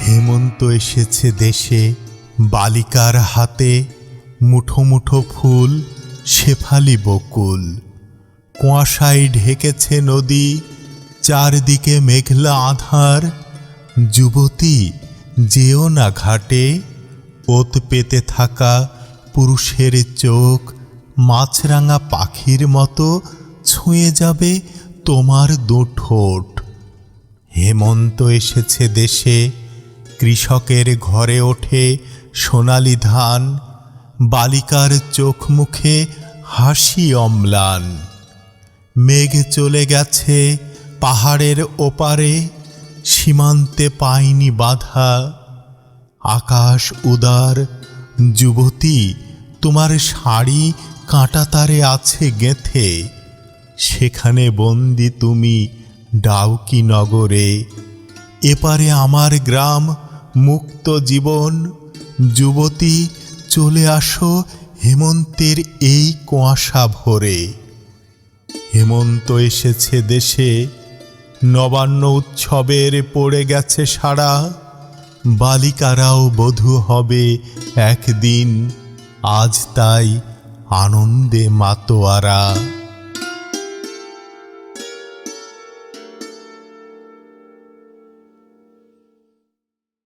হেমন্ত এসেছে দেশে, বালিকার হাতে মুঠো মুঠো ফুল, শেফালি বকুল। কুয়াশায় ঢেকেছে নদী, চারদিকে মেঘলা আধার। যুবতী, যেও না ঘাটে, ওত পেতে থাকা পুরুষের চোখ, মাছরাঙা পাখির মতো ছুঁয়ে যাবে তোমার দু ঠোঁট। হেমন্ত এসেছে দেশে কৃষকের ঘরে ওঠে সোনালি ধান, বালিকার চোখ মুখে হাসি অম্লান। মেঘ চলে গেছে পাহাড়ের ওপারে, সীমান্তে পায়নি বাধা। আকাশ উদার, যুবতী, তোমার শাড়ি কাঁটাতারে আছে গেথে। সেখানে বন্দি তুমি ডাউকি নগরে। এপারে আমার গ্রাম মুক্ত জীবন, যুবতী, চলে আসো হেমন্তের এই কুয়াশা ভরে। হেমন্ত এসেছে দেশে, নবান্ন উৎসবের পড়ে গেছে সারা। বালিকারাও বধূ হবে একদিন, আজ তাই আনন্দে মাতোয়ারা।